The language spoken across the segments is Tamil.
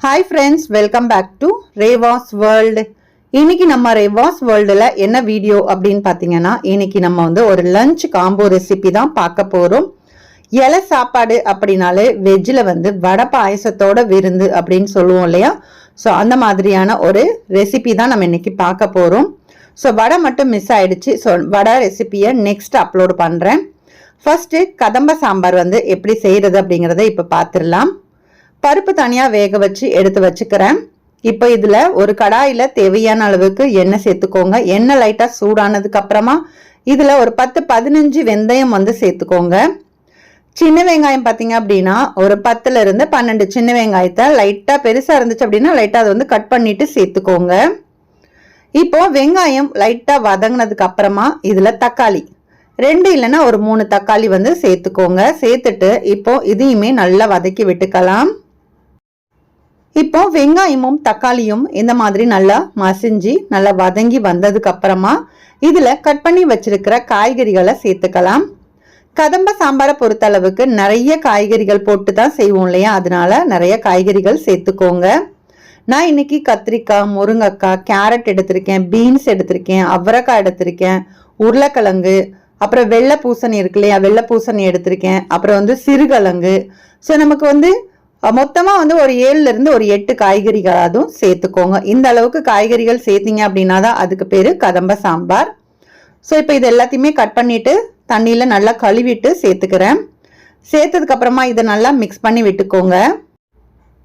Hi friends welcome back to Revas world இன்னைக்கு நம்ம ரேவாஸ் வேர்ல்டில் என்ன வீடியோ அப்படின்னு பார்த்தீங்கன்னா இன்னைக்கு நம்ம வந்து ஒரு லஞ்ச் காம்போ ரெசிபி தான் பார்க்க போகிறோம் இலை சாப்பாடு அப்படின்னாலே வெஜ்ஜில் வந்து வடை பாயசத்தோட விருந்து அப்படின்னு சொல்லுவோம் இல்லையா? ஸோ அந்த மாதிரியான ஒரு ரெசிபி தான் நம்ம இன்னைக்கு பார்க்க போகிறோம் ஸோ வடை மட்டும் மிஸ் ஆயிடுச்சு. ஸோ வடை ரெசிபியை நெக்ஸ்ட் அப்லோடு பண்ணுறேன் ஃபர்ஸ்ட்டு கதம்ப சாம்பார் வந்து எப்படி செய்கிறது அப்படிங்கிறத இப்போ பார்த்துடலாம். பருப்பு தனியாக வேக வச்சு எடுத்து வச்சுக்கிறேன். இப்போ இதில் ஒரு கடாயில் தேவையான அளவுக்கு எண்ணெய் சேர்த்துக்கோங்க. எண்ணெய் லைட்டாக சூடானதுக்கு அப்புறமா இதில் ஒரு பத்து பதினஞ்சு வெந்தயம் வந்து சேர்த்துக்கோங்க. சின்ன வெங்காயம் பார்த்தீங்க அப்படின்னா ஒரு பத்துல இருந்து பன்னெண்டு சின்ன வெங்காயத்தை லைட்டாக பெருசாக இருந்துச்சு அப்படின்னா லைட்டாக அதை வந்து கட் பண்ணிட்டு சேர்த்துக்கோங்க. இப்போ வெங்காயம் லைட்டாக வதங்கினதுக்கு அப்புறமா இதில் தக்காளி. ரெண்டு இல்லைன்னா ஒரு மூணு தக்காளி வந்து சேர்த்துக்கோங்க. சேர்த்துட்டு இப்போ இதையுமே நல்லா வதக்கி விட்டுக்கலாம். இப்போ வெங்காயமும் தக்காளியும் இந்த மாதிரி நல்லா மசிஞ்சு நல்லா வதங்கி வந்ததுக்கு அப்புறமா இதுல கட் பண்ணி வச்சிருக்கிற காய்கறிகளை சேர்த்துக்கலாம். கதம்ப சாம்பாரை பொறுத்தளவுக்கு நிறைய காய்கறிகள் போட்டு தான் செய்வோம் இல்லையா? அதனால நிறைய காய்கறிகள் சேர்த்துக்கோங்க. நான் இன்னைக்கு கத்திரிக்காய் முருங்கைக்காய் கேரட் எடுத்திருக்கேன் பீன்ஸ் எடுத்திருக்கேன் அவரைக்காய் எடுத்திருக்கேன் உருளைக்கிழங்கு அப்புறம் வெள்ளை பூசணி இருக்கு இல்லையா? வெள்ளை பூசணி எடுத்திருக்கேன் அப்புறம் வந்து சிறுகிழங்கு. ஸோ நமக்கு வந்து மொத்தமாக வந்து ஒரு ஏழுல இருந்து ஒரு எட்டு காய்கறிகளாதும் சேர்த்துக்கோங்க. இந்த அளவுக்கு காய்கறிகள் சேர்த்திங்க அப்படின்னா தான் அதுக்கு பேர் கதம்ப சாம்பார். ஸோ இப்போ இது எல்லாத்தையுமே கட் பண்ணிவிட்டு தண்ணியில் நல்லா கழுவிட்டு சேர்த்துக்கிறேன். சேர்த்ததுக்கப்புறமா இதை நல்லா மிக்ஸ் பண்ணி விட்டுக்கோங்க.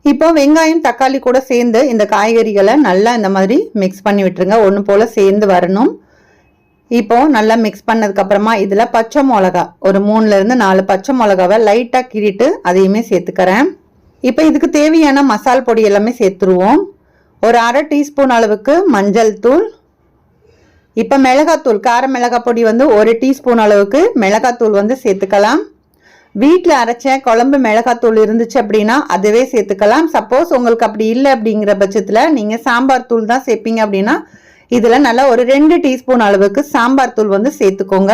இப்போ வெங்காயம் தக்காளி கூட சேர்ந்து இந்த காய்கறிகளை நல்லா இந்த மாதிரி மிக்ஸ் பண்ணி விட்டுருங்க. ஒன்று போல் சேர்ந்து வரணும். இப்போ நல்லா மிக்ஸ் பண்ணதுக்கப்புறமா இதில் பச்சை மிளகா ஒரு மூணுலேருந்து நாலு பச்சை மிளகாவை லைட்டாக கிரிட்டு அதையுமே சேர்த்துக்கிறேன். இப்போ இதுக்கு தேவையான மசால் பொடி எல்லாமே சேர்த்துருவோம். ஒரு அரை டீஸ்பூன் அளவுக்கு மஞ்சள் தூள். இப்போ மிளகாத்தூள் கார மிளகாய் பொடி வந்து ஒரு டீஸ்பூன் அளவுக்கு மிளகாத்தூள் வந்து சேர்த்துக்கலாம். வீட்டில் அரைச்ச குழம்பு மிளகாத்தூள் இருந்துச்சு அப்படின்னா அதுவே சேர்த்துக்கலாம். சப்போஸ் உங்களுக்கு அப்படி இல்லை அப்படிங்கிற பட்சத்தில் நீங்கள் சாம்பார் தூள் தான் சேர்ப்பீங்க அப்படின்னா இதில் நல்லா ஒரு ரெண்டு டீஸ்பூன் அளவுக்கு சாம்பார் தூள் வந்து சேர்த்துக்கோங்க.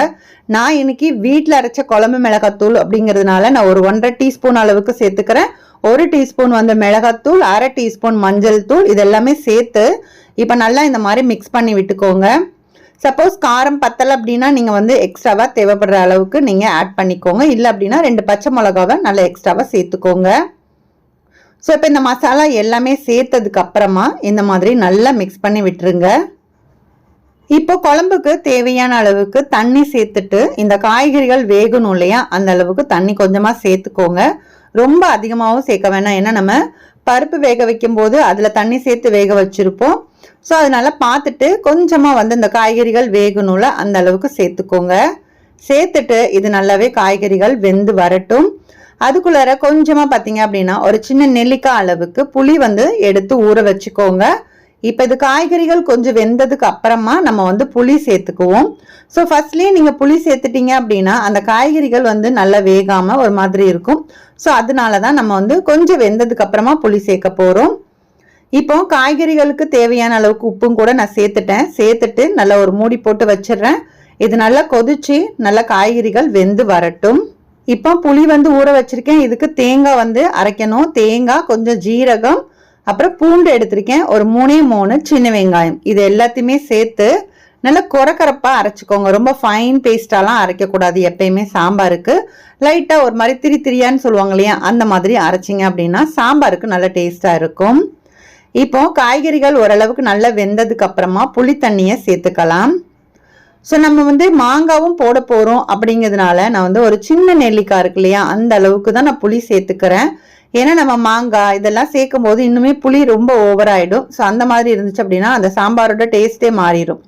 நான் இன்னைக்கு வீட்டில் அரைச்ச குழம்பு மிளகாத்தூள் அப்படிங்கிறதுனால நான் ஒரு ஒன்றரை டீஸ்பூன் அளவுக்கு சேர்த்துக்கிறேன். ஒரு டீஸ்பூன் வந்து மிளகாத்தூள் அரை டீஸ்பூன் மஞ்சள் தூள் இதெல்லாமே சேர்த்து இப்போ நல்லா இந்த மாதிரி மிக்ஸ் பண்ணி விட்டுக்கோங்க. சப்போஸ் காரம் பத்தலை அப்படின்னா நீங்கள் வந்து எக்ஸ்ட்ராவாக தேவைப்படுற அளவுக்கு நீங்கள் ஆட் பண்ணிக்கோங்க. இல்லை அப்படின்னா ரெண்டு பச்சை மிளகாவை நல்லா எக்ஸ்ட்ராவாக சேர்த்துக்கோங்க. ஸோ இப்போ இந்த மசாலா எல்லாமே சேர்த்ததுக்கு அப்புறமா இந்த மாதிரி நல்லா மிக்ஸ் பண்ணி விட்டுருங்க. இப்போ குழம்புக்கு தேவையான அளவுக்கு தண்ணி சேர்த்துட்டு இந்த காய்கறிகள் வேகணும் இல்லையா? அந்த அளவுக்கு தண்ணி கொஞ்சமாக சேர்த்துக்கோங்க. ரொம்ப அதிகமாகவும் சேர்க்க வேணாம். ஏன்னா நம்ம பருப்பு வேக வைக்கும் போது அதில் தண்ணி சேர்த்து வேக வச்சுருப்போம். ஸோ அதனால பார்த்துட்டு கொஞ்சமாக வந்து இந்த காய்கறிகள் வேகணும்ல அந்த அளவுக்கு சேர்த்துக்கோங்க. சேர்த்துட்டு இது நல்லாவே காய்கறிகள் வெந்து வரட்டும். அதுக்குள்ளார கொஞ்சமாக பார்த்தீங்க அப்படின்னா ஒரு சின்ன நெல்லிக்காய் அளவுக்கு புளி வந்து எடுத்து ஊற வச்சுக்கோங்க. இப்போ இது காய்கறிகள் கொஞ்சம் வெந்ததுக்கு அப்புறமா நம்ம வந்து புளி சேர்த்துக்குவோம். ஸோ ஃபர்ஸ்ட்லேயே நீங்கள் புளி சேர்த்துட்டீங்க அப்படின்னா அந்த காய்கறிகள் வந்து நல்லா வேகாமல் ஒரு மாதிரி இருக்கும். ஸோ அதனால தான் நம்ம வந்து கொஞ்சம் வெந்ததுக்கு அப்புறமா புளி சேர்க்க போகிறோம் இப்போ காய்கறிகளுக்கு தேவையான அளவுக்கு உப்பும் கூட நான் சேர்த்துட்டேன். சேர்த்துட்டு நல்லா ஒரு மூடி போட்டு வச்சிடுறேன். இது நல்லா கொதிச்சு நல்லா காய்கறிகள் வெந்து வரட்டும். இப்போ புளி வந்து ஊற வச்சிருக்கேன். இதுக்கு தேங்காய் வந்து அரைக்கணும். தேங்காய் கொஞ்சம் ஜீரகம் அப்புறம் பூண்டு எடுத்திருக்கேன். ஒரு மூணே மூணு சின்ன வெங்காயம். இது எல்லாத்தையுமே சேர்த்து நல்லா குறக்கரப்பாக அரைச்சிக்கோங்க. ரொம்ப ஃபைன் பேஸ்டாலாம் அரைக்கக்கூடாது. எப்பயுமே சாம்பாருக்கு. லைட்டாக ஒரு மாதிரி திரி திரியான்னு சொல்லுவாங்க இல்லையா? அந்த மாதிரி அரைச்சிங்க அப்படின்னா சாம்பாருக்கு நல்ல டேஸ்ட்டாக இருக்கும். இப்போ காய்கறிகள் ஓரளவுக்கு நல்லா வெந்ததுக்கு அப்புறமா புளி தண்ணியை சேர்த்துக்கலாம். ஸோ நம்ம வந்து மாங்காவும் போட போகிறோம் அப்படிங்கிறதுனால நான் வந்து ஒரு சின்ன நெல்லிக்காய் இருக்கு இல்லையா? அந்த அளவுக்கு தான் நான் புளி சேர்த்துக்கிறேன். ஏன்னா நம்ம மாங்காய் இதெல்லாம் சேர்க்கும் போது இன்னுமே புளி ரொம்ப ஓவர் ஆகிடும் ஸோ அந்த மாதிரி இருந்துச்சு அப்படின்னா அந்த சாம்பாரோட டேஸ்ட்டே மாறிடும்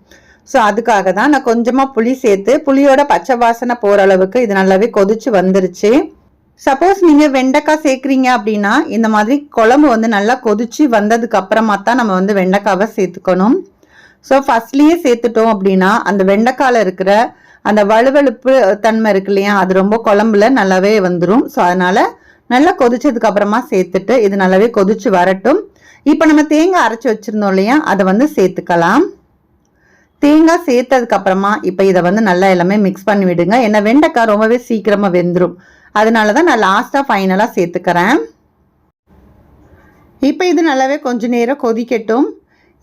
ஸோ அதுக்காக தான் நான் கொஞ்சமாக புளி சேர்த்து புளியோட பச்சை வாசனை போகிற அளவுக்கு இது நல்லாவே கொதிச்சு வந்துருச்சு. சப்போஸ் நீங்கள் வெண்டைக்காய் சேர்க்குறீங்க அப்படின்னா இந்த மாதிரி குழம்பு வந்து நல்லா கொதிச்சு வந்ததுக்கு அப்புறமா தான் நம்ம வந்து வெண்டைக்காவை சேர்த்துக்கணும். ஸோ ஃபர்ஸ்ட்லேயே சேர்த்துட்டோம் அப்படின்னா அந்த வெண்டைக்காயில் இருக்கிற அந்த வலுவழுப்பு தன்மை இருக்கு இல்லையா அது ரொம்ப குழம்புல நல்லாவே வந்துடும் ஸோ அதனால் நல்லா கொதிச்சதுக்கு அப்புறமா சேர்த்துட்டு இது நல்லாவே கொதிச்சு வரட்டும். இப்போ நம்ம தேங்காய் அரைச்சி வச்சிருந்தோம் இல்லையா? அதை வந்து சேர்த்துக்கலாம். தேங்காய் சேர்த்ததுக்கு அப்புறமா இப்போ இதை வந்து நல்லா எல்லாமே மிக்ஸ் பண்ணி விடுங்க. ஏன்னா வெண்டைக்காய் ரொம்பவே சீக்கிரமாக வெந்துடும் அதனால தான் நான் லாஸ்ட்டாக ஃபைனலாக சேர்த்துக்கிறேன். இப்போ இது நல்லாவே கொஞ்ச நேரம் கொதிக்கட்டும்.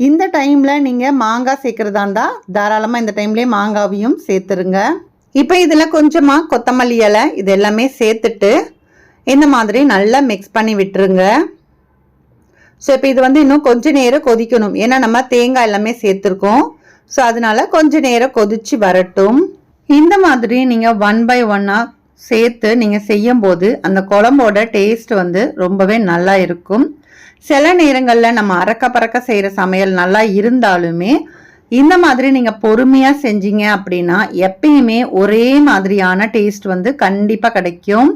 இந்த டைமில் நீங்கள் மாங்காய் சேர்க்குறதா இருந்தால் தாராளமாக இந்த டைம்லேயே மாங்காவையும் சேர்த்துருங்க. இப்போ இதில் கொஞ்சமாக கொத்தமல்லி இலை இது எல்லாமே சேர்த்துட்டு இந்த மாதிரி நல்லா மிக்ஸ் பண்ணி விட்டுருங்க. ஸோ இப்போ இது வந்து இன்னும் கொஞ்ச நேரம் கொதிக்கணும். ஏன்னா நம்ம தேங்காய் எல்லாமே சேர்த்துருக்கோம். ஸோ அதனால கொஞ்ச நேரம் கொதிச்சு வரட்டும். இந்த மாதிரி நீங்கள் ஒன் பை ஒன்னாக சேர்த்து நீங்கள் செய்யும் போது அந்த குழம்போட டேஸ்ட் வந்து ரொம்பவே நல்லா இருக்கும். சில நேரங்களில் நம்ம அறக்க பறக்க செய்கிற சமையல் நல்லா இருந்தாலுமே இந்த மாதிரி நீங்கள் பொறுமையாக செஞ்சீங்க அப்படின்னா எப்பயுமே ஒரே மாதிரியான டேஸ்ட் வந்து கண்டிப்பாக கிடைக்கும்.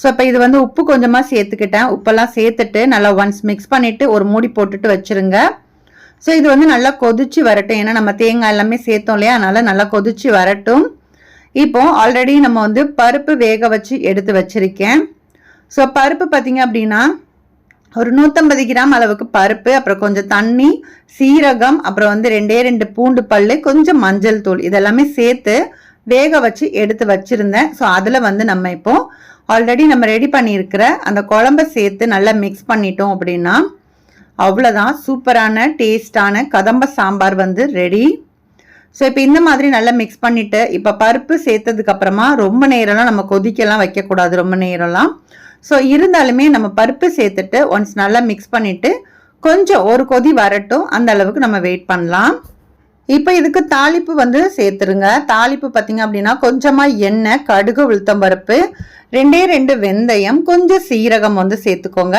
ஸோ இப்போ இது வந்து உப்பு கொஞ்சமாக சேர்த்துக்கிட்டேன். உப்பெல்லாம் சேர்த்துட்டு நல்லா ஒன்ஸ் மிக்ஸ் பண்ணிவிட்டு ஒரு மூடி போட்டுட்டு வச்சுருங்க. ஸோ இது வந்து நல்லா கொதிச்சு வரட்டும். ஏன்னா நம்ம தேங்காய் எல்லாமே சேர்த்தோம் இல்லையா? அதனால் நல்லா கொதிச்சு வரட்டும். இப்போ ஆல்ரெடி நம்ம வந்து பருப்பு வேக வச்சு எடுத்து வச்சுருக்கேன். ஸோ பருப்பு பார்த்தீங்க அப்படின்னா ஒரு நூற்றம்பது கிராம் அளவுக்கு பருப்பு அப்புறம் கொஞ்சம் தண்ணி சீரகம் அப்புறம் வந்து ரெண்டே ரெண்டு பூண்டு பல் கொஞ்சம் மஞ்சள் தூள் இதெல்லாமே சேர்த்து வேக வச்சு எடுத்து வச்சுருந்தேன். ஸோ அதில் வந்து நம்ம இப்போ ஆல்ரெடி நம்ம ரெடி பண்ணியிருக்கிற அந்த குழம்ப சேர்த்து நல்லா மிக்ஸ் பண்ணிட்டோம் அப்படின்னா அவ்வளோதான் சூப்பரான டேஸ்டான கதம்ப சாம்பார் வந்து ரெடி ஸோ இப்போ இந்த மாதிரி நல்லா மிக்ஸ் பண்ணிவிட்டு இப்போ பருப்பு சேர்த்ததுக்கப்புறமா ரொம்ப நேரம்லாம் நம்ம கொதிக்கலாம் வைக்கக்கூடாது ரொம்ப நேரம்லாம். ஸோ இருந்தாலுமே நம்ம பருப்பு சேர்த்துட்டு ஒன்ஸ் நல்லா மிக்ஸ் பண்ணிவிட்டு கொஞ்சம் ஒரு கொதி வரட்டும் அந்த அளவுக்கு நம்ம வெயிட் பண்ணலாம். இப்போ இதுக்கு தாளிப்பு வந்து சேர்த்துருங்க. தாளிப்பு பார்த்தீங்க அப்படின்னா கொஞ்சமாக எண்ணெய் கடுகு உளுத்தம் பருப்பு ரெண்டே ரெண்டு வெந்தயம் கொஞ்சம் சீரகம் வந்து சேர்த்துக்கோங்க.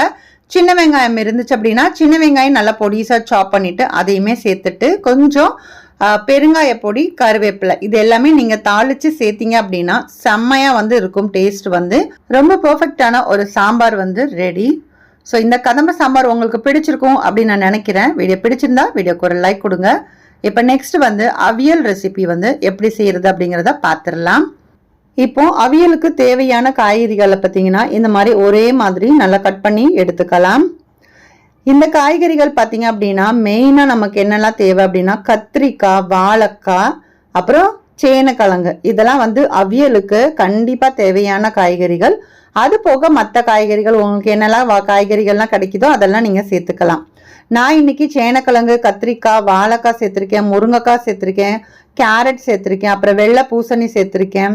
சின்ன வெங்காயம் இருந்துச்சு அப்படின்னா சின்ன வெங்காயம் நல்லா பொடிசாக சாப் பண்ணிவிட்டு அதையுமே சேர்த்துட்டு கொஞ்சம் பெருங்காய பொடி கருவேப்பிலை இது எல்லாமே நீங்கள் தாளித்து சேர்த்தீங்க அப்படின்னா செம்மையாக வந்து இருக்கும் டேஸ்ட் வந்து. ரொம்ப பர்ஃபெக்டான ஒரு சாம்பார் வந்து ரெடி ஸோ இந்த கதம்ப சாம்பார் உங்களுக்கு பிடிச்சிருக்கும் அப்படின்னு நான் நினைக்கிறேன். வீடியோ பிடிச்சிருந்தா வீடியோக்கு ஒரு லைக் கொடுங்க. இப்போ நெக்ஸ்ட் வந்து அவியல் ரெசிபி வந்து எப்படி செய்யறது அப்படிங்கிறத பார்த்துடலாம் இப்போ அவியலுக்கு தேவையான காய்கறிகளை பார்த்தீங்கன்னா இந்த மாதிரி ஒரே மாதிரி நல்லா கட் பண்ணி எடுத்துக்கலாம். இந்த காய்கறிகள் பார்த்தீங்க அப்படின்னா மெயினாக நமக்கு என்னெல்லாம் தேவை அப்படின்னா கத்திரிக்காய் வாழைக்காய் அப்புறம் சேனக்கிழங்கு. இதெல்லாம் வந்து அவியலுக்கு கண்டிப்பாக தேவையான காய்கறிகள். அது போக மற்ற காய்கறிகள் உங்களுக்கு என்னெல்லாம் காய்கறிகள்லாம் கிடைக்குதோ அதெல்லாம் நீங்கள் சேர்த்துக்கலாம். நான் இன்னைக்கு சேனக்கிழங்கு கத்திரிக்காய் வாழைக்காய் சேர்த்துருக்கேன் முருங்கைக்காய் சேர்த்துருக்கேன் கேரட் சேர்த்துருக்கேன் அப்புறம் வெள்ளை பூசணி சேர்த்துருக்கேன்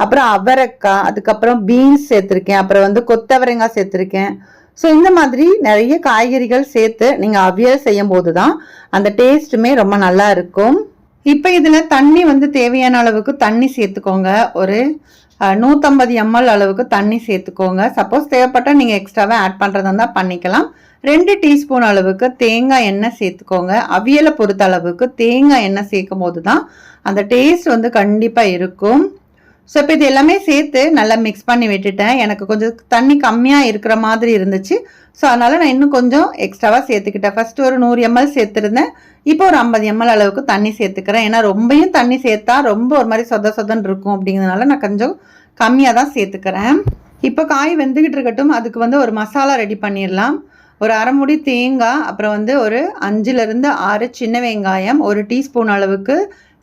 அப்புறம் அவரைக்காய் அதுக்கப்புறம் பீன்ஸ் சேர்த்துருக்கேன் அப்புறம் வந்து கொத்தவரங்காய் சேர்த்துருக்கேன். ஸோ இந்த மாதிரி நிறைய காய்கறிகள் சேர்த்து நீங்கள் அவியல் செய்யும் போது தான் அந்த டேஸ்ட்டுமே ரொம்ப நல்லா இருக்கும். இப்போ இதில் தண்ணி வந்து தேவையான அளவுக்கு தண்ணி சேர்த்துக்கோங்க. ஒரு நூற்றம்பது எம்எல் அளவுக்கு தண்ணி சேர்த்துக்கோங்க. சப்போஸ் தேவைப்பட்டால் நீங்கள் எக்ஸ்ட்ராவே ஆட் பண்ணுறதா இருந்தால் பண்ணிக்கலாம். ரெண்டு டீஸ்பூன் அளவுக்கு தேங்காய் எண்ணெய் சேர்த்துக்கோங்க. அவியலை பொறுத்த அளவுக்கு தேங்காய் எண்ணெய் சேர்க்கும் போது தான் அந்த டேஸ்ட் வந்து கண்டிப்பாக இருக்கும். ஸோ இப்போ இது எல்லாமே சேர்த்து நல்லா மிக்ஸ் பண்ணி விட்டுட்டேன். எனக்கு கொஞ்சம் தண்ணி கம்மியாக இருக்கிற மாதிரி இருந்துச்சு. ஸோ அதனால் நான் இன்னும் கொஞ்சம் எக்ஸ்ட்ராவாக சேர்த்துக்கிட்டேன். ஃபஸ்ட்டு ஒரு நூறு எம்எல் சேர்த்துருந்தேன். இப்போ ஒரு ஐம்பது எம்எல் அளவுக்கு தண்ணி சேர்த்துக்கிறேன். ஏன்னா ரொம்பையும் தண்ணி சேர்த்தா ரொம்ப ஒரு மாதிரி சொத சொதன் இருக்கும் அப்படிங்கிறதுனால நான் கொஞ்சம் கம்மியாக தான் சேர்த்துக்கிறேன். இப்போ காய் வெந்துக்கிட்டு இருக்கட்டும். அதுக்கு வந்து ஒரு மசாலா ரெடி பண்ணிடலாம். ஒரு அரை முடி தேங்காய் அப்புறம் வந்து ஒரு அஞ்சுலேருந்து ஆறு சின்ன வெங்காயம் ஒரு டீஸ்பூன் அளவுக்கு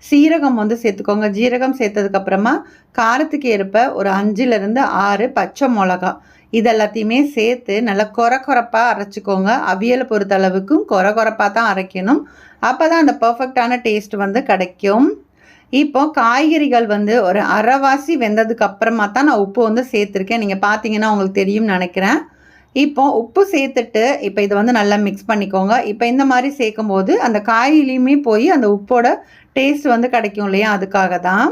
சீரகம் வந்து சேர்த்துக்கோங்க. ஜீரகம் சேர்த்ததுக்கப்புறமா காரத்துக்கு ஏற்ப ஒரு அஞ்சுலேருந்து ஆறு பச்சை மிளகா. இது எல்லாத்தையுமே சேர்த்து நல்லா குறை குறைப்பாக அரைச்சிக்கோங்க. அவியலை பொறுத்த அளவுக்கும் குறை குறைப்பாக தான் அரைக்கணும். அப்போ தான் அந்த பர்ஃபெக்டான டேஸ்ட் வந்து கிடைக்கும். இப்போ காய்கறிகள் வந்து ஒரு அரைவாசி வெந்ததுக்கு அப்புறமா தான் நான் உப்பு வந்து சேர்த்துருக்கேன். நீங்கள் பார்த்தீங்கன்னா உங்களுக்கு தெரியும்னு நினைக்கிறேன். இப்போ உப்பு சேர்த்துட்டு இப்போ இதை வந்து நல்லா மிக்ஸ் பண்ணிக்கோங்க. இப்போ இந்த மாதிரி சேர்க்கும் போது அந்த காயிலையுமே போய் அந்த உப்போட டேஸ்ட் வந்து கிடைக்கும் இல்லையா? அதுக்காக தான்.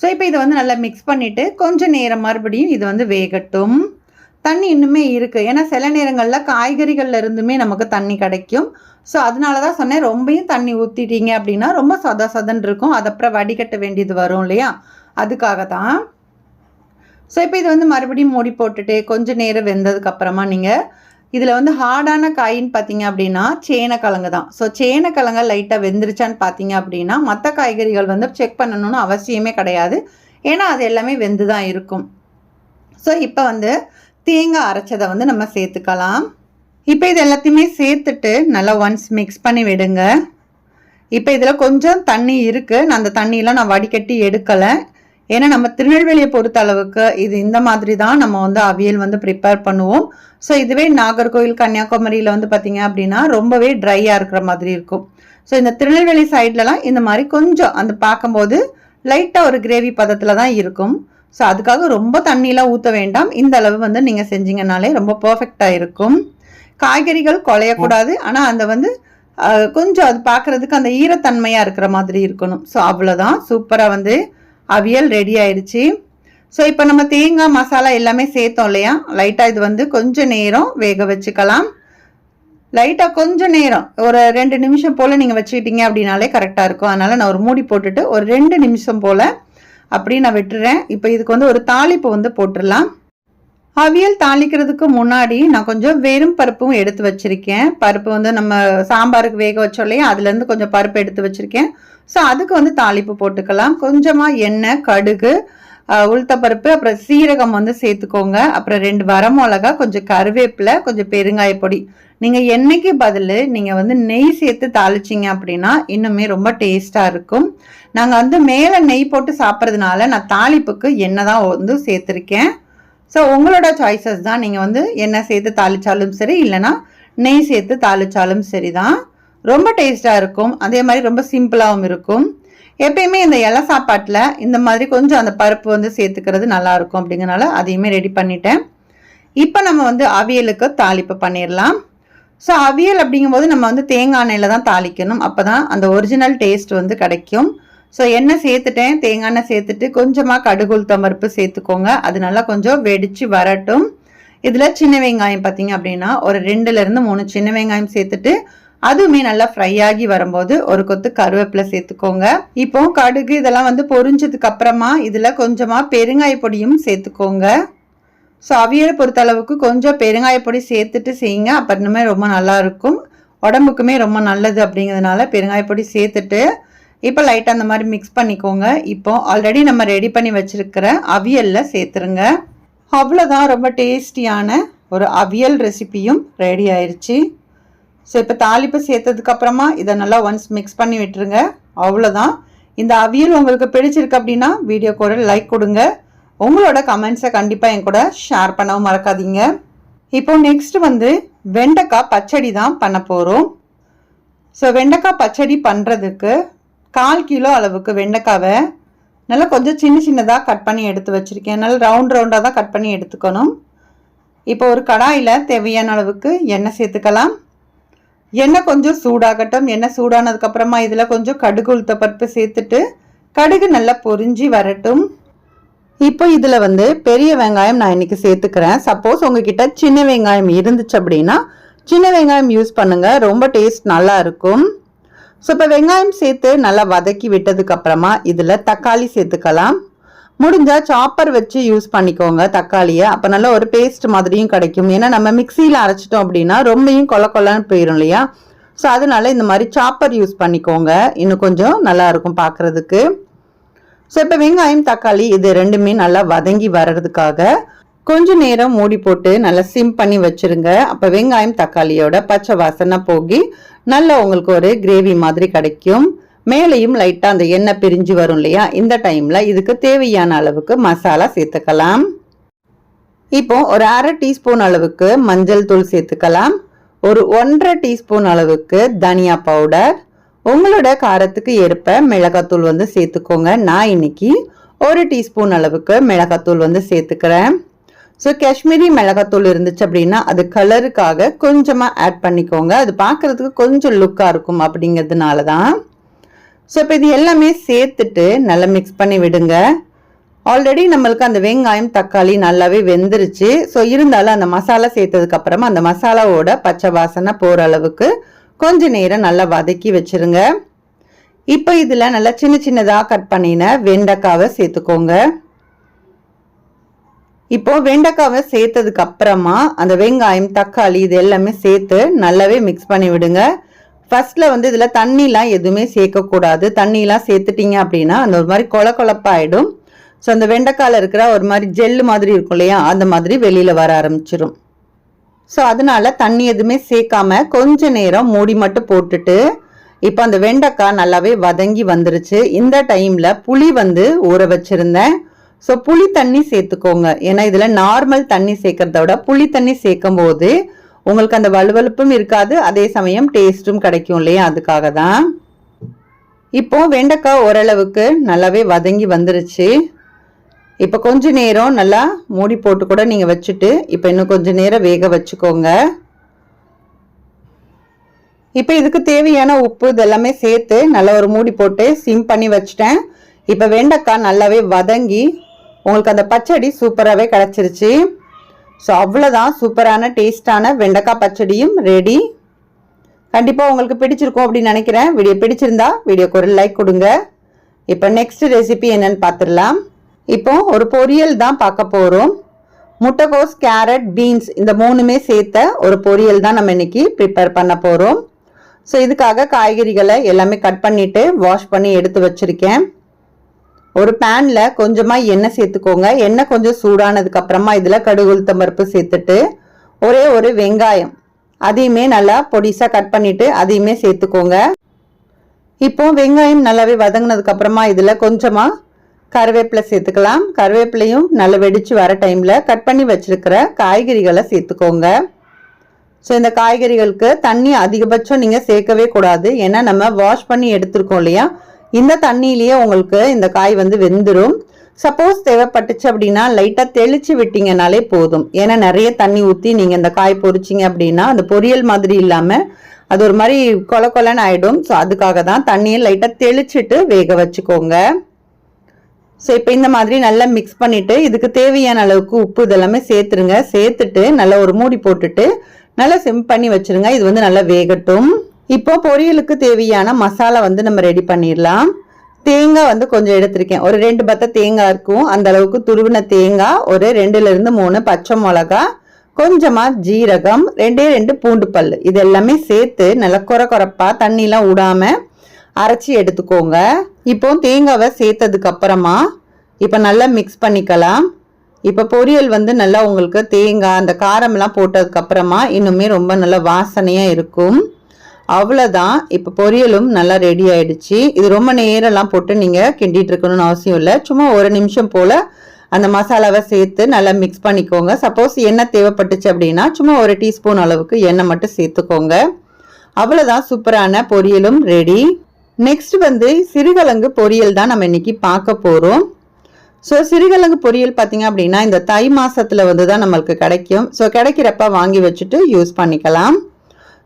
ஸோ இப்போ இதை வந்து நல்லா மிக்ஸ் பண்ணிவிட்டு கொஞ்சம் நேரம் மறுபடியும் இது வந்து வேகட்டும். தண்ணி இன்னுமே இருக்குது ஏன்னா சில நேரங்களில் காய்கறிகள்ல இருந்துமே நமக்கு தண்ணி கிடைக்கும். ஸோ அதனால தான் சொன்னேன் ரொம்பையும் தண்ணி ஊற்றிட்டீங்க அப்படின்னா ரொம்ப சத சதன் இருக்கும். அது அப்புறம் வடிகட்ட வேண்டியது வரும் இல்லையா? அதுக்காக தான். ஸோ இப்போ இது வந்து மறுபடியும் மூடி போட்டுட்டு கொஞ்சம் நேரம் வெந்ததுக்கு அப்புறமா நீங்கள் இதில் வந்து ஹார்டான காயின்னு பார்த்தீங்க அப்படின்னா சேனக்கிழங்கு தான். ஸோ சேனக்கிழங்க லைட்டாக வெந்துருச்சான்னு பார்த்தீங்க அப்படின்னா மற்ற காய்கறிகள் வந்து செக் பண்ணணும்னு அவசியமே கிடையாது. ஏன்னா அது எல்லாமே வெந்து தான் இருக்கும். ஸோ இப்போ வந்து தேங்காய் அரைச்சதை வந்து நம்ம சேர்த்துக்கலாம். இப்போ இது எல்லாத்தையுமே சேர்த்துட்டு நல்லா ஒன்ஸ் மிக்ஸ் பண்ணி விடுங்க. இப்போ இதில் கொஞ்சம் தண்ணி இருக்குது நான் அந்த தண்ணியெலாம் நான் வடிகட்டி எடுக்கலை. ஏன்னா நம்ம திருநெல்வேலியை பொறுத்த அளவுக்கு இது இந்த மாதிரி தான் நம்ம வந்து அவியல் வந்து ப்ரிப்பேர் பண்ணுவோம். ஸோ இதுவே நாகர்கோவில் கன்னியாகுமரியில் வந்து பார்த்தீங்க அப்படின்னா ரொம்பவே ட்ரையாக இருக்கிற மாதிரி இருக்கும். ஸோ இந்த திருநெல்வேலி சைட்லலாம் இந்த மாதிரி கொஞ்சம் அந்த பார்க்கும்போது லைட்டாக ஒரு கிரேவி பதத்தில் தான் இருக்கும். ஸோ அதுக்காக ரொம்ப தண்ணியெலாம் ஊற்ற வேண்டாம். இந்த அளவு வந்து நீங்கள் செஞ்சீங்கனாலே ரொம்ப பர்ஃபெக்டாக இருக்கும். காய்கறிகள் குலையக்கூடாது. ஆனால் அந்த வந்து கொஞ்சம் அது பார்க்குறதுக்கு அந்த ஈரத்தன்மையாக இருக்கிற மாதிரி இருக்கணும். ஸோ அவ்வளோதான் சூப்பராக வந்து அவியல் ரெடி ஆயிடுச்சு. ஸோ இப்போ நம்ம தேங்காய் மசாலா எல்லாமே சேர்த்தோம் இல்லையா? லைட்டாக இது வந்து கொஞ்சம் நேரம் வேக வச்சுக்கலாம். லைட்டாக கொஞ்சம் நேரம். ஒரு ரெண்டு நிமிஷம் போல் நீங்கள் வச்சுக்கிட்டீங்க அப்படின்னாலே கரெக்டாக இருக்கும். அதனால் நான் ஒரு மூடி போட்டுட்டு ஒரு ரெண்டு நிமிஷம் போல் அப்படி நான் விட்டுறேன். இப்போ இதுக்கு வந்து ஒரு தாளிப்பு வந்து போட்டுடலாம். அவியல் தாளிக்கிறதுக்கு முன்னாடி நான் கொஞ்சம் வெறும் பருப்பும் எடுத்து வச்சிருக்கேன். பருப்பு வந்து நம்ம சாம்பாருக்கு வேக வச்சோம் இல்லையா? அதுலேருந்து கொஞ்சம் பருப்பு எடுத்து வச்சிருக்கேன். ஸோ அதுக்கு வந்து தாளிப்பு போட்டுக்கலாம். கொஞ்சமாக எண்ணெய் கடுகு உளுத்தப்பருப்பு அப்புறம் சீரகம் வந்து சேர்த்துக்கோங்க. அப்புறம் ரெண்டு வரமிளகா கொஞ்சம் கருவேப்பிலை கொஞ்சம் பெருங்காய பொடி. நீங்கள் எண்ணெய்க்கு பதில் நீங்கள் வந்து நெய் சேர்த்து தாளிச்சிங்க அப்படின்னா இன்னுமே ரொம்ப டேஸ்ட்டாக இருக்கும். நாங்கள் வந்து மேலே நெய் போட்டு சாப்பிட்றதுனால நான் தாளிப்புக்கு எண்ணெய் தான் வந்து சேர்த்துருக்கேன். ஸோ உங்களோட சாய்ஸஸ் தான். நீங்கள் வந்து எண்ணெய் சேர்த்து தாளித்தாலும் சரி இல்லைன்னா நெய் சேர்த்து தாளித்தாலும் சரி தான். ரொம்ப டேஸ்ட்டாக இருக்கும். அதே மாதிரி ரொம்ப சிம்பிளாகவும் இருக்கும். எப்பயுமே இந்த இலை சாப்பாட்டில் இந்த மாதிரி கொஞ்சம் அந்த பருப்பு வந்து சேர்த்துக்கிறது நல்லாயிருக்கும் அப்படிங்கிறனால அப்படிங்கறனால அதையுமே ரெடி பண்ணிட்டேன். இப்போ நம்ம வந்து அவியலுக்கு தாளிப்பு பண்ணிடலாம். ஸோ அவியல் அப்படிங்கும்போது நம்ம வந்து தேங்காய் எண்ணெயில் தான் தாளிக்கணும். அப்போ தான் அந்த ஒரிஜினல் டேஸ்ட் வந்து கிடைக்கும். ஸோ எண்ணெய் சேர்த்துட்டேன் தேங்காய் எண்ணெய் சேர்த்துட்டு கொஞ்சமாக கடுகுள் தம்பருப்பு சேர்த்துக்கோங்க. அது நல்லா கொஞ்சம் வெடிச்சு வரட்டும். இதில் சின்ன வெங்காயம் பார்த்தீங்க அப்படின்னா ஒரு ரெண்டுலேருந்து மூணு சின்ன வெங்காயம் சேர்த்துட்டு அதுவுமே நல்லா ஃப்ரை ஆகி வரும்போது ஒரு கொத்து கருவேப்பிலை சேர்த்துக்கோங்க. இப்போ கடுகு இதெல்லாம் வந்து பொரிஞ்சதுக்கு அப்புறமா இதில் கொஞ்சமாக பெருங்காய பொடியும் சேர்த்துக்கோங்க. ஸோ அவியலை பொறுத்த அளவுக்கு கொஞ்சம் பெருங்காய பொடி சேர்த்துட்டு செய்யுங்க. அப்புறமே ரொம்ப நல்லா இருக்கும். உடம்புக்குமே ரொம்ப நல்லது அப்படிங்கிறதுனால பெருங்காய பொடி சேர்த்துட்டு இப்போ லைட்டாக அந்த மாதிரி மிக்ஸ் பண்ணிக்கோங்க. இப்போ ஆல்ரெடி நம்ம ரெடி பண்ணி வச்சுருக்கிற அவியலில் சேர்த்துருங்க. அவ்வளோதான் ரொம்ப டேஸ்டியான ஒரு அவியல் ரெசிபியும் ரெடி ஆயிடுச்சு ஸோ இப்போ தாளிப்பு சேர்த்ததுக்கப்புறமா இதை நல்லா ஒன்ஸ் மிக்ஸ் பண்ணி விட்டுருங்க. அவ்வளோதான் இந்த அவியல் உங்களுக்கு பிடிச்சிருக்கு அப்படின்னா வீடியோக்கு ஒரு லைக் கொடுங்க. உங்களோட கமெண்ட்ஸை கண்டிப்பாக என் கூட ஷேர் பண்ணவும் மறக்காதீங்க. இப்போ நெக்ஸ்ட் வந்து வெண்டைக்காய் பச்சடி தான் பண்ண போகிறோம் ஸோ வெண்டைக்காய் பச்சடி பண்ணுறதுக்கு கால் கிலோ அளவுக்கு வெண்டைக்காவை நல்லா கொஞ்சம் சின்ன சின்னதாக கட் பண்ணி எடுத்து வச்சுருக்கேன். நல்லா ரவுண்ட் ரவுண்டாக தான் கட் பண்ணி எடுத்துக்கணும். இப்போ ஒரு கடாயில் தேவையான அளவுக்கு எண்ணெய் சேர்த்துக்கலாம். எண்ணெய் கொஞ்சம் சூடாகட்டும். எண்ணெய் சூடானதுக்கப்புறமா இதில் கொஞ்சம் கடுகு உளுத்த பருப்பு சேர்த்துட்டு கடுகு நல்லா பொறிஞ்சி வரட்டும். இப்போ இதில் வந்து பெரிய வெங்காயம் நான் இன்றைக்கி சேர்த்துக்கிறேன். சப்போஸ் உங்ககிட்ட சின்ன வெங்காயம் இருந்துச்சு அப்படின்னா சின்ன வெங்காயம் யூஸ் பண்ணுங்கள் ரொம்ப டேஸ்ட் நல்லா இருக்கும். ஸோ இப்போ வெங்காயம் சேர்த்து நல்லா வதக்கி விட்டதுக்கு அப்புறமா இதில் தக்காளி சேர்த்துக்கலாம். முடிஞ்சால் சாப்பர் வச்சு யூஸ் பண்ணிக்கோங்க தக்காளியை. அப்போ நல்லா ஒரு பேஸ்ட் மாதிரியும் கிடைக்கும். ஏன்னா நம்ம மிக்சியில் அரைச்சிட்டோம் அப்படின்னா ரொம்பையும் கொல கொலன்னு போயிடும் இல்லையா? ஸோ அதனால இந்த மாதிரி சாப்பர் யூஸ் பண்ணிக்கோங்க. இன்னும் கொஞ்சம் நல்லாயிருக்கும் பார்க்குறதுக்கு பார்க்கறதுக்கு ஸோ இப்போ வெங்காயம் தக்காளி இது ரெண்டுமே நல்லா வதங்கி வர்றதுக்காக கொஞ்ச நேரம் மூடி போட்டு நல்லா சிம் பண்ணி வச்சிருங்க. அப்போ வெங்காயம் தக்காளியோட பச்சை வாசனை போகி நல்லா உங்களுக்கு ஒரு கிரேவி மாதிரி கிடைக்கும். மேலேயும் லைட்டாக அந்த எண்ணெய் பிரிஞ்சு வரும் இல்லையா? இந்த டைமில் இதுக்கு தேவையான அளவுக்கு மசாலா சேர்த்துக்கலாம். இப்போ ஒரு அரை டீஸ்பூன் அளவுக்கு மஞ்சள் தூள் சேர்த்துக்கலாம். ஒரு ஒன்றரை டீஸ்பூன் அளவுக்கு தனியா பவுடர். உங்களோட காரத்துக்கு ஏற்ப மிளகாத்தூள் வந்து சேர்த்துக்கோங்க. நான் இன்னைக்கு ஒரு டீஸ்பூன் அளவுக்கு மிளகாத்தூள் வந்து சேர்த்துக்கிறேன். ஸோ காஷ்மீரி மிளகாத்தூள் இருந்துச்சு அப்படின்னா அது கலருக்காக கொஞ்சமாக ஆட் பண்ணிக்கோங்க. அது பார்க்கறதுக்கு கொஞ்சம் லுக்காக இருக்கும் அப்படிங்கிறதுனால தான் ஸோ இப்போ இது எல்லாமே சேர்த்துட்டு நல்லா மிக்ஸ் பண்ணி விடுங்க. ஆல்ரெடி நம்மளுக்கு அந்த வெங்காயம் தக்காளி நல்லாவே வெந்துருச்சு. ஸோ இருந்தாலும் அந்த மசாலா சேர்த்ததுக்கு அப்புறமா அந்த மசாலாவோட பச்சை வாசனை போகிற அளவுக்கு கொஞ்ச நேரம் நல்லா வதக்கி வச்சிருங்க. இப்போ இதில் நல்லா சின்ன சின்னதாக கட் பண்ணின வெண்டைக்காவை சேர்த்துக்கோங்க. இப்போ வெண்டைக்காவை சேர்த்ததுக்கு அப்புறமா அந்த வெங்காயம் தக்காளி இது எல்லாமே சேர்த்து நல்லாவே மிக்ஸ் பண்ணி விடுங்க. ஃபர்ஸ்ட்ல வந்து இதில் தண்ணிலாம் எதுவுமே சேர்க்கக்கூடாது. தண்ணிலாம் சேர்த்துட்டீங்க அப்படின்னா அந்த ஒரு மாதிரி கொல கொழப்பாயிடும். ஸோ அந்த வெண்டைக்கால இருக்கிற ஒரு மாதிரி ஜெல்லு மாதிரி இருக்கும் இல்லையா? அந்த மாதிரி வெளியில் வர ஆரம்பிச்சிடும் ஸோ அதனால தண்ணி எதுவுமே சேர்க்காம கொஞ்ச நேரம் மூடி மட்டும் போட்டுட்டு இப்போ அந்த வெண்டைக்காய் நல்லாவே வதங்கி வந்துருச்சு. இந்த டைமில் புளி வந்து ஊற வச்சுருந்தேன். ஸோ புளி தண்ணி சேர்த்துக்கோங்க. ஏன்னா இதில் நார்மல் தண்ணி சேர்க்கறத விட புளி தண்ணி சேர்க்கும் போது உங்களுக்கு அந்த வலுவலுப்பும் இருக்காது அதே சமயம் டேஸ்ட்டும் கிடைக்கும் இல்லையா? அதுக்காக தான் இப்போ வெண்டைக்காய் ஓரளவுக்கு நல்லாவே வதங்கி வந்துருச்சு. இப்போ கொஞ்ச நேரம் நல்லா மூடி போட்டு கூட நீங்கள் வச்சுட்டு இப்போ இன்னும் கொஞ்சம் நேரம் வேக வச்சுக்கோங்க. இப்போ இதுக்கு தேவையான உப்பு இதெல்லாமே சேர்த்து நல்லா ஒரு மூடி போட்டு சிம் பண்ணி வச்சுட்டேன். இப்போ வெண்டைக்காய் நல்லாவே வதங்கி உங்களுக்கு அந்த பச்சடி சூப்பராகவே கிடச்சிருச்சு. ஸோ அவ்வளோதான் சூப்பரான டேஸ்டான வெண்டைக்காய் பச்சடியும் ரெடி கண்டிப்பாக உங்களுக்கு பிடிச்சிருக்கும் அப்படின்னு நினைக்கிறேன். வீடியோ பிடிச்சிருந்தா வீடியோக்கு ஒரு லைக் கொடுங்க. இப்போ நெக்ஸ்ட் ரெசிபி என்னன்னு பார்த்துடலாம். இப்போ ஒரு பொரியல் தான் பார்க்க போகிறோம் முட்டைகோஸ் கேரட் பீன்ஸ் இந்த மூணுமே சேர்த்த ஒரு பொரியல் தான் நம்ம இன்னைக்கு ப்ரிப்பேர் பண்ண போகிறோம் ஸோ இதுக்காக காய்கறிகளை எல்லாமே கட் பண்ணிவிட்டு வாஷ் பண்ணி எடுத்து வச்சுருக்கேன். ஒரு பேனில் கொஞ்சமாக எண்ணெய் சேர்த்துக்கோங்க. எண்ணெய் கொஞ்சம் சூடானதுக்கு அப்புறமா இதில் கடுகு உளுத்தம் பருப்பு சேர்த்துட்டு ஒரே ஒரு வெங்காயம். அதையுமே நல்லா பொடிசாக கட் பண்ணிவிட்டு அதையுமே சேர்த்துக்கோங்க. இப்போ வெங்காயம் நல்லாவே வதங்கினதுக்கப்புறமா இதில் கொஞ்சமாக கருவேப்பிலை சேர்த்துக்கலாம். கருவேப்பிலையும் நல்லா வெடிச்சு வர டைமில் கட் பண்ணி வச்சுருக்கிற காய்கறிகளை சேர்த்துக்கோங்க. ஸோ இந்த காய்கறிகளுக்கு தண்ணி அதிகபட்சம் நீங்கள் சேர்க்கவே கூடாது. ஏன்னா நம்ம வாஷ் பண்ணி எடுத்துருக்கோம் இல்லையா? இந்த தண்ணியிலேயே உங்களுக்கு இந்த காய் வந்து வெந்துடும் சப்போஸ் தேவைப்பட்டுச்சு அப்படின்னா லைட்டாக தெளிச்சு விட்டீங்கனாலே போதும். ஏன்னா நிறைய தண்ணி ஊற்றி நீங்கள் இந்த காய் பொறிச்சிங்க அப்படின்னா அந்த பொரியல் மாதிரி இல்லாமல் அது ஒரு மாதிரி கொல கொலன்னு ஆகிடும் ஸோ அதுக்காக தான் தண்ணியை லைட்டாக தெளிச்சிட்டு வேக வச்சுக்கோங்க. ஸோ இப்போ இந்த மாதிரி நல்லா மிக்ஸ் பண்ணிவிட்டு இதுக்கு தேவையான அளவுக்கு உப்பு இதெல்லாமே சேர்த்துருங்க. சேர்த்துட்டு நல்லா ஒரு மூடி போட்டுட்டு நல்லா சிம் பண்ணி வச்சிருங்க. இது வந்து நல்லா வேகட்டும். இப்போ பொரியலுக்கு தேவையான மசாலா வந்து நம்ம ரெடி பண்ணிடலாம். தேங்காய் வந்து கொஞ்சம் எடுத்திருக்கேன். ஒரு ரெண்டு பத்த தேங்காய் இருக்கும். அந்த அளவுக்கு துருவின தேங்காய் ஒரு ரெண்டுலேருந்து மூணு பச்சை மிளகா கொஞ்சமாக ஜீரகம் ரெண்டே ரெண்டு பூண்டு பல். இது எல்லாமே சேர்த்து நல்லா குறை குறைப்பாக தண்ணிலாம் விடாமல் அரைச்சி எடுத்துக்கோங்க. இப்போ தேங்காவை சேர்த்ததுக்கப்புறமா இப்போ நல்லா மிக்ஸ் பண்ணிக்கலாம். இப்போ பொரியல் வந்து நல்லா உங்களுக்கு தேங்காய் அந்த காரம்லாம் போட்டதுக்கப்புறமா இன்னுமே ரொம்ப நல்லா வாசனையாக இருக்கும். அவ்வளோதான் இப்போ பொரியலும் நல்லா ரெடி ஆயிடுச்சு. இது ரொம்ப நேரம்லாம் போட்டு நீங்கள் கிண்டிட்டு இருக்கணும்னு அவசியம் இல்லை. சும்மா ஒரு நிமிஷம் போல் அந்த மசாலாவை சேர்த்து நல்லா மிக்ஸ் பண்ணிக்கோங்க. சப்போஸ் எண்ணெய் தேவைப்பட்டுச்சு அப்படின்னா சும்மா ஒரு டீஸ்பூன் அளவுக்கு எண்ணெய் மட்டும் சேர்த்துக்கோங்க. அவ்வளோதான் சூப்பரான பொரியலும் ரெடி நெக்ஸ்ட் வந்து சிறுகிழங்கு பொரியல் தான் நம்ம இன்னைக்கு பார்க்க போகிறோம் ஸோ சிறுகிழங்கு பொரியல் பார்த்தீங்க அப்படின்னா இந்த தை மாதத்தில் வந்து தான் நம்மளுக்கு கிடைக்கும். ஸோ கிடைக்கிறப்ப வாங்கி வச்சுட்டு யூஸ் பண்ணிக்கலாம்.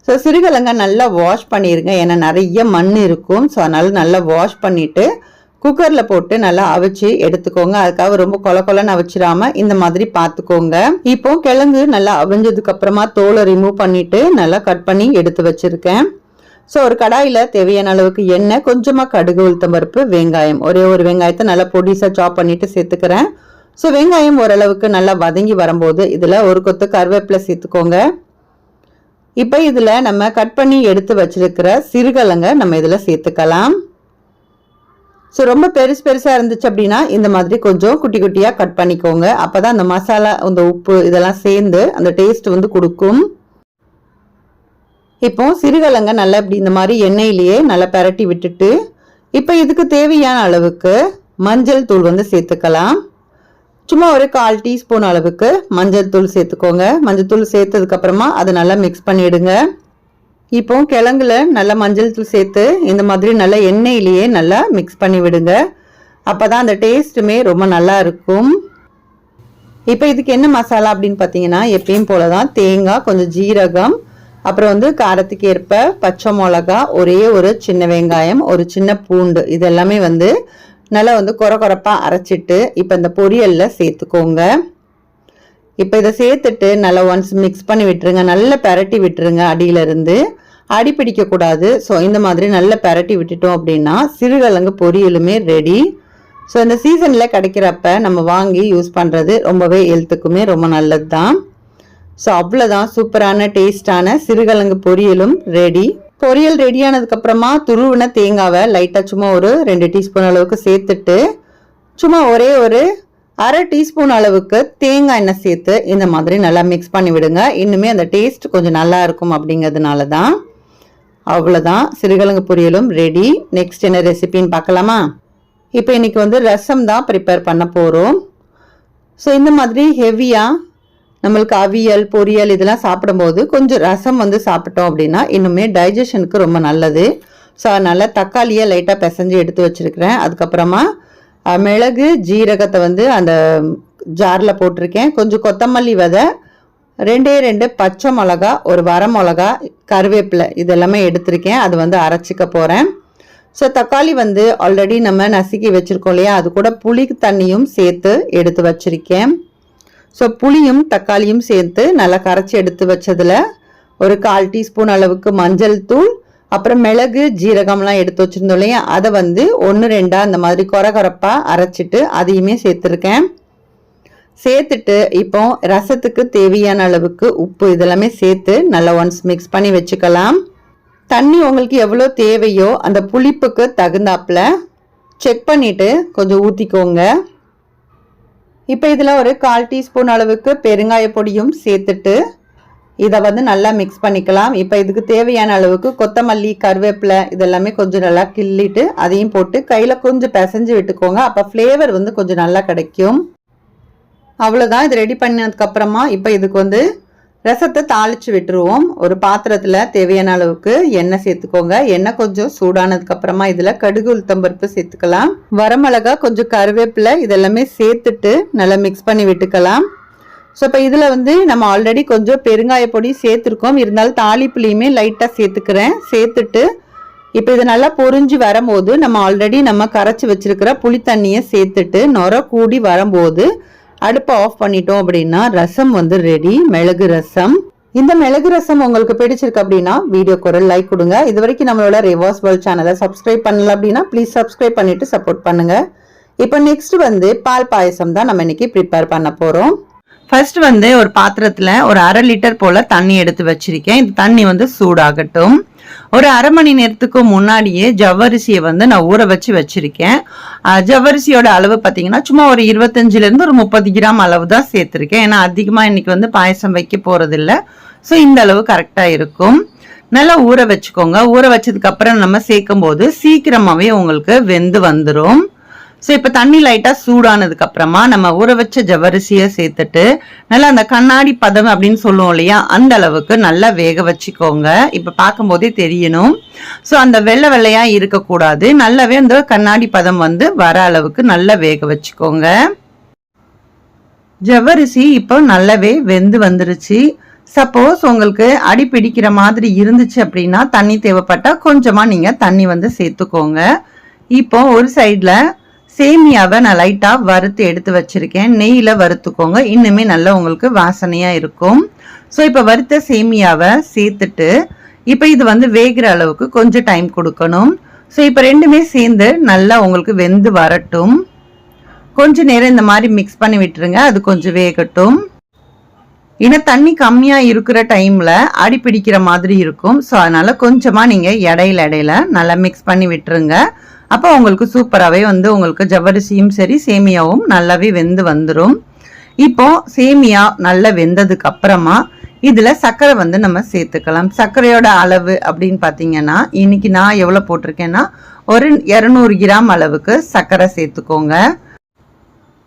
ஸோ சிறுகிழங்க நல்லா வாஷ் பண்ணிடுங்க ஏன்னா நிறைய மண் இருக்கும். ஸோ அதனால் நல்லா வாஷ் பண்ணிவிட்டு குக்கரில் போட்டு நல்லா அவிச்சு எடுத்துக்கோங்க. அதுக்காக ரொம்ப கொல கொலன்னு அவிச்சிடாம இந்த மாதிரி பார்த்துக்கோங்க இப்போ கிழங்கு நல்லா அவிஞ்சதுக்கு அப்புறமா தோலை ரிமூவ் பண்ணிட்டு நல்லா கட் பண்ணி எடுத்து வச்சிருக்கேன். ஸோ ஒரு கடாயில் தேவையான அளவுக்கு எண்ணெய் கொஞ்சமாக கடுகு உளுத்தம் பருப்பு வெங்காயம். ஒரே ஒரு வெங்காயத்தை நல்லா பொடிசாக சாப் பண்ணிட்டு சேர்த்துக்கிறேன். ஸோ வெங்காயம் ஓரளவுக்கு நல்லா வதங்கி வரும்போது இதில் ஒரு கொத்து கருவேப்பிலை சேர்த்துக்கோங்க. இப்போ இதில் நம்ம கட் பண்ணி எடுத்து வச்சிருக்கிற சிறுகிழங்க நம்ம இதில் சேர்த்துக்கலாம். ஸோ ரொம்ப பெருசு பெருசாக இருந்துச்சு அப்படின்னா இந்த மாதிரி கொஞ்சம் குட்டி குட்டியாக கட் பண்ணிக்கோங்க. அப்போ தான் அந்த மசாலா அந்த உப்பு இதெல்லாம் சேர்ந்து அந்த டேஸ்ட் வந்து கொடுக்கும். இப்போ சிறுகிழங்க நல்லா இப்படி இந்த மாதிரி எண்ணெயிலேயே நல்லா பரட்டி விட்டுட்டு இப்போ இதுக்கு தேவையான அளவுக்கு மஞ்சள் தூள் வந்து சேர்த்துக்கலாம். சும்மா ஒரு கால் டீஸ்பூன் அளவுக்கு மஞ்சள் தூள் சேர்த்துக்கோங்க. மஞ்சள் தூள் சேர்த்ததுக்கப்புறமா அதை நல்லா மிக்ஸ் பண்ணிவிடுங்க இப்போ கிழங்குல நல்லா மஞ்சள் தூள் சேர்த்து இந்த மாதிரி நல்லா எண்ணெயிலேயே நல்லா மிக்ஸ் பண்ணி விடுங்க அப்பதான் அந்த டேஸ்ட்டுமே ரொம்ப நல்லா இருக்கும். இப்போ இதுக்கு என்ன மசாலா அப்படின்னு பார்த்தீங்கன்னா எப்பயும் போல தான் தேங்காய் கொஞ்சம் ஜீரகம் அப்புறம் வந்து காரத்துக்கு ஏற்ப பச்சை மிளகா ஒரே ஒரு சின்ன வெங்காயம் ஒரு சின்ன பூண்டு இது எல்லாமே வந்து நல்லா வந்து குறை குறைப்பாக அரைச்சிட்டு இப்போ இந்த பொரியலில் சேர்த்துக்கோங்க. இப்போ இதை சேர்த்துட்டு நல்லா ஒன்ஸ் மிக்ஸ் பண்ணி விட்டுருங்க. நல்லா பெரட்டி விட்டுருங்க அடியிலிருந்து அடி பிடிக்கக்கூடாது ஸோ இந்த மாதிரி நல்லா பெரட்டி விட்டுட்டோம் அப்படின்னா சிறுகிழங்கு பொரியலுமே ரெடி ஸோ இந்த சீசனில் கிடைக்கிறப்ப நம்ம வாங்கி யூஸ் பண்ணுறது ரொம்பவே ஹெல்த்துக்குமே ரொம்ப நல்லது தான் ஸோ அவ்வளோதான் சூப்பரான டேஸ்டான சிறுகிழங்கு பொரியலும் ரெடி பொரியல் ரெடியானதுக்கப்புறமா துருவின தேங்காவை லைட்டாக சும்மா ஒரு ரெண்டு டீஸ்பூன் அளவுக்கு சேர்த்துட்டு சும்மா ஒரே ஒரு அரை டீஸ்பூன் அளவுக்கு தேங்காய் எண்ணெய் சேர்த்து இந்த மாதிரி நல்லா மிக்ஸ் பண்ணி விடுங்க. இன்னுமே அந்த டேஸ்ட் கொஞ்சம் நல்லா இருக்கும் அப்படிங்கிறதுனால தான். அவ்வளோதான் சிறுகிழங்கு பொரியலும் ரெடி நெக்ஸ்ட் என்ன ரெசிபின்னு பார்க்கலாமா? இப்போ இன்னைக்கு வந்து ரசம் தான் ப்ரிப்பேர் பண்ண போகிறோம் ஸோ இந்த மாதிரி ஹெவியாக நம்மளுக்கு அவியல் பொரியல் இதெல்லாம் சாப்பிடும்போது கொஞ்சம் ரசம் வந்து சாப்பிட்டோம் அப்படின்னா இன்னுமே டைஜஷனுக்கு ரொம்ப நல்லது. ஸோ அதனால் தக்காளியை லைட்டாக பிசைஞ்சு எடுத்து வச்சுருக்கிறேன். அதுக்கப்புறமா மிளகு ஜீரகத்தை வந்து அந்த ஜாரில் போட்டிருக்கேன். கொஞ்சம் கொத்தமல்லி விதை ரெண்டே ரெண்டு பச்சை மிளகா ஒரு வர மிளகா கருவேப்பிலை இதெல்லாமே எடுத்திருக்கேன். அது வந்து அரைச்சிக்க போகிறேன் ஸோ தக்காளி வந்து ஆல்ரெடி நம்ம நசுக்கி வச்சுருக்கோம் இல்லையா? அது கூட புளி தண்ணியும் சேர்த்து எடுத்து வச்சுருக்கேன். ஸோ புளியும் தக்காளியும் சேர்த்து நல்லா கரைச்சி எடுத்து வச்சதில் ஒரு கால் டீஸ்பூன் அளவுக்கு மஞ்சள் தூள் அப்புறம் மிளகு ஜீரகம்லாம் எடுத்து வச்சுருந்தோம் இல்லையா? அதை வந்து ஒன்று ரெண்டாக அந்த மாதிரி கொரகொரப்பாக அரைச்சிட்டு அதையுமே சேர்த்துருக்கேன். சேர்த்துட்டு இப்போ ரசத்துக்கு தேவையான அளவுக்கு உப்பு இதெல்லாமே சேர்த்து நல்லா ஒன்ஸ் மிக்ஸ் பண்ணி வச்சுக்கலாம். தண்ணி உங்களுக்கு எவ்வளோ தேவையோ அந்த புளிப்புக்கு தகுந்தாப்புல செக் பண்ணிவிட்டு கொஞ்சம் ஊற்றிக்கோங்க இப்போ இதில் ஒரு கால் டீஸ்பூன் அளவுக்கு பெருங்காய பொடியும் சேர்த்துட்டு இதை வந்து நல்லா மிக்ஸ் பண்ணிக்கலாம். இப்போ இதுக்கு தேவையான அளவுக்கு கொத்தமல்லி கருவேப்பிலை இதெல்லாமே கொஞ்சம் நல்லா கிள்ளிட்டு அதையும் போட்டு கையில் கொஞ்சம் பிசைஞ்சு விட்டுக்கோங்க. அப்போ ஃப்ளேவர் வந்து கொஞ்சம் நல்லா கிடைக்கும். அவ்வளோதான் இது ரெடி பண்ணதுக்கப்புறமா இப்போ இதுக்கு வந்து ரசத்தை தாளித்து விட்டுருவோம். ஒரு பாத்திரத்தில் தேவையான அளவுக்கு எண்ணெய் சேர்த்துக்கோங்க. எண்ணெய் கொஞ்சம் சூடானதுக்கப்புறமா இதில் கடுகு உளுத்தம்பருப்பு சேர்த்துக்கலாம். வரமிளகா கொஞ்சம் கருவேப்பிலை இதெல்லாமே சேர்த்துட்டு நல்லா மிக்ஸ் பண்ணி விட்டுக்கலாம். ஸோ இப்போ இதில் வந்து நம்ம ஆல்ரெடி கொஞ்சம் பெருங்காய பொடி சேர்த்துருக்கோம். இருந்தாலும் தாளிப்புலையுமே லைட்டாக சேர்த்துக்கிறேன். சேர்த்துட்டு இப்போ இது நல்லா பொரிஞ்சு வரும்போது நம்ம ஆல்ரெடி நம்ம கரைச்சி வச்சிருக்கிற புளி தண்ணியை சேர்த்துட்டு நொர கூடி வரும்போது அடுப்பை ஆஃப் பண்ணிட்டோம் அப்படின்னா ரசம் வந்து ரெடி மிளகு ரசம். இந்த மிளகு ரசம் உங்களுக்கு பிடிச்சிருக்கு அப்படின்னா வீடியோ குரல் லைக் கொடுங்க. இது வரைக்கும் நம்மளோட ரிவர்ஸ் வேர்ல்ட் சேனலை சப்ஸ்கிரைப் பண்ணல அப்படின்னா ப்ளீஸ் சப்ஸ்கிரைப் பண்ணிட்டு சப்போர்ட் பண்ணுங்க. இப்போ நெக்ஸ்ட் வந்து பால் பாயசம் தான் நம்ம இன்னைக்கு ப்ரிப்பேர் பண்ண போகிறோம் ஃபர்ஸ்ட் வந்து ஒரு பாத்திரத்தில் ஒரு அரை லிட்டர் போல் தண்ணி எடுத்து வச்சுருக்கேன். இந்த தண்ணி வந்து சூடாகட்டும். ஒரு அரை மணி நேரத்துக்கு முன்னாடியே ஜவ்வரிசியை வந்து நான் ஊற வச்சு வச்சுருக்கேன். ஜவ்வரிசியோட அளவு பார்த்தீங்கன்னா சும்மா ஒரு இருபத்தஞ்சிலேருந்து ஒரு முப்பது கிராம் அளவு தான் சேர்த்துருக்கேன். ஏன்னா அதிகமாக இன்றைக்கி வந்து பாயசம் வைக்க போகிறதில்ல ஸோ இந்த அளவு கரெக்டாக இருக்கும். நல்லா ஊற வச்சுக்கோங்க. ஊற வச்சதுக்கப்புறம் நம்ம சேர்க்கும் போது சீக்கிரமாகவே உங்களுக்கு வெந்து வந்துடும் ஸோ இப்போ தண்ணி லைட்டாக சூடானதுக்கு அப்புறமா நம்ம ஊற வச்ச ஜவ்வரிசியை சேர்த்துட்டு நல்லா அந்த கண்ணாடி பதம் அப்படின்னு சொல்லுவோம் இல்லையா அந்த அளவுக்கு நல்லா வேக வச்சுக்கோங்க. இப்போ பார்க்கும்போதே தெரியணும். ஸோ அந்த வெள்ளை வெள்ளையாக இருக்கக்கூடாது. நல்லாவே அந்த கண்ணாடி பதம் வந்து வர அளவுக்கு நல்லா வேக வச்சுக்கோங்க. ஜவ்வரிசி இப்போ நல்லாவே வெந்து வந்துருச்சு. சப்போஸ் உங்களுக்கு அடி பிடிக்கிற மாதிரி இருந்துச்சு அப்படின்னா தண்ணி தேவைப்பட்டால் கொஞ்சமாக நீங்கள் தண்ணி வந்து சேர்த்துக்கோங்க. இப்போ ஒரு சைடில் சேமியாவை நான் லைட்டாக வறுத்து எடுத்து வச்சிருக்கேன். நெய்யில் வறுத்துக்கோங்க. இன்னுமே நல்லா உங்களுக்கு வாசனையாக இருக்கும். ஸோ இப்போ வறுத்த சேமியாவை சேர்த்துட்டு இப்போ இது வந்து வேகிற அளவுக்கு கொஞ்சம் டைம் கொடுக்கணும். ஸோ இப்போ ரெண்டுமே சேர்ந்து நல்லா உங்களுக்கு வெந்து வரட்டும். கொஞ்ச நேரம் இந்த மாதிரி மிக்ஸ் பண்ணி விட்டுருங்க. அது கொஞ்சம் வேகட்டும். ஏன்னா தண்ணி கம்மியாக இருக்கிற டைமில் அடி பிடிக்கிற மாதிரி இருக்கும். ஸோ அதனால் கொஞ்சமாக நீங்கள் இடையில இடையில நல்லா மிக்ஸ் பண்ணி விட்டுருங்க. அப்போ உங்களுக்கு சூப்பராகவே வந்து உங்களுக்கு ஜவ்வரிசியும் சரி சேமியாவும் நல்லாவே வெந்து வந்துடும் இப்போ சேமியா நல்லா வெந்ததுக்கு அப்புறமா இதில் சர்க்கரை வந்து நம்ம சேர்த்துக்கலாம். சர்க்கரையோட அளவு அப்படின்னு பார்த்தீங்கன்னா இன்னைக்கு நான் எவ்வளோ போட்டிருக்கேன்னா ஒரு இரநூறு கிராம் அளவுக்கு சர்க்கரை சேர்த்துக்கோங்க.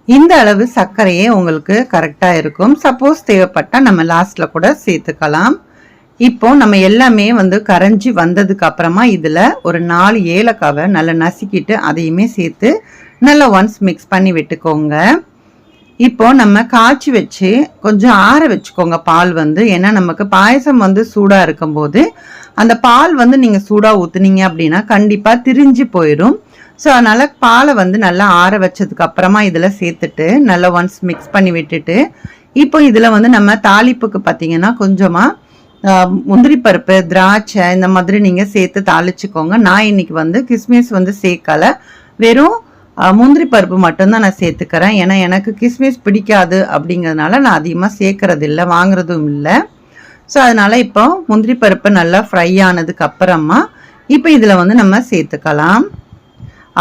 இந்த அளவு சர்க்கரையே உங்களுக்கு கரெக்டாக இருக்கும். சப்போஸ் தேவைப்பட்டால் நம்ம லாஸ்ட்டில் கூட சேர்த்துக்கலாம். இப்போ நம்ம எல்லாமே வந்து கரைஞ்சி வந்ததுக்கு அப்புறமா இதில் ஒரு நாலு ஏலக்காவை நல்லா நசுக்கிட்டு அதையுமே சேர்த்து நல்லா ஒன்ஸ் மிக்ஸ் பண்ணி விட்டுக்கோங்க. இப்போ நம்ம காய்ச்சி வச்சு கொஞ்சம் ஆற வச்சுக்கோங்க பால் வந்து. ஏன்னா நமக்கு பாயசம் வந்து சூடாக இருக்கும்போது அந்த பால் வந்து நீங்கள் சூடாக ஊற்றுனீங்க அப்படின்னா கண்டிப்பாக திரிஞ்சு போயிடும் ஸோ அதனால் பாலை வந்து நல்லா ஆற வச்சதுக்கு அப்புறமா இதில் சேர்த்துட்டு நல்லா ஒன்ஸ் மிக்ஸ் பண்ணி விட்டுட்டு இப்போ இதில் வந்து நம்ம தாளிப்புக்கு பார்த்தீங்கன்னா கொஞ்சமாக முந்திரி பருப்பு திராட்சை இந்த மாதிரி நீங்கள் சேர்த்து தாளிச்சுக்கோங்க. நான் இன்னைக்கு வந்து கிஸ்மிஸ் வந்து சேர்க்கலை. வெறும் முந்திரி பருப்பு மட்டும்தான் நான் சேர்த்துக்கிறேன். ஏன்னா எனக்கு கிஸ்மிஸ் பிடிக்காது அப்படிங்கிறதுனால நான் அதிகமாக சேர்க்கறது இல்லை வாங்குறதும் இல்லை. ஸோ அதனால் இப்போ முந்திரி பருப்பு நல்லா ஃப்ரை ஆனதுக்கு அப்புறமா இப்போ இதில் வந்து நம்ம சேர்த்துக்கலாம்.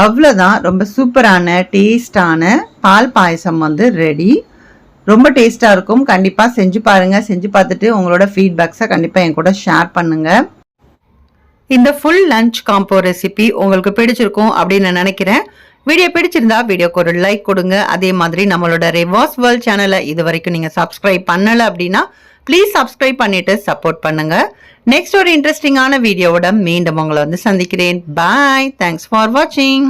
அவ்வளோதான் ரொம்ப சூப்பரான டேஸ்டான பால் பாயசம் வந்து ரெடி ரொம்ப டேஸ்ட்டாக இருக்கும். கண்டிப்பாக செஞ்சு பாருங்கள் செஞ்சு பார்த்துட்டு உங்களோட ஃபீட்பேக்ஸை கண்டிப்பாக என் கூட ஷேர் பண்ணுங்கள் இந்த ஃபுல் லஞ்ச் காம்போ ரெசிபி உங்களுக்கு பிடிச்சிருக்கும் அப்படின்னு நான் நினைக்கிறேன். வீடியோ பிடிச்சிருந்தா வீடியோக்கு ஒரு லைக் கொடுங்க. அதே மாதிரி நம்மளோட ரிவார்ஸ் வேர்ல்ட் சேனலை இது வரைக்கும் நீங்கள் சப்ஸ்கிரைப் பண்ணலை அப்படின்னா ப்ளீஸ் சப்ஸ்கிரைப் பண்ணிட்டு சப்போர்ட் பண்ணுங்க. நெக்ஸ்ட் ஒரு இன்ட்ரெஸ்டிங்கான வீடியோவோட மீண்டும் உங்களை வந்து சந்திக்கிறேன். பாய் தேங்க்ஸ் ஃபார் வாட்சிங்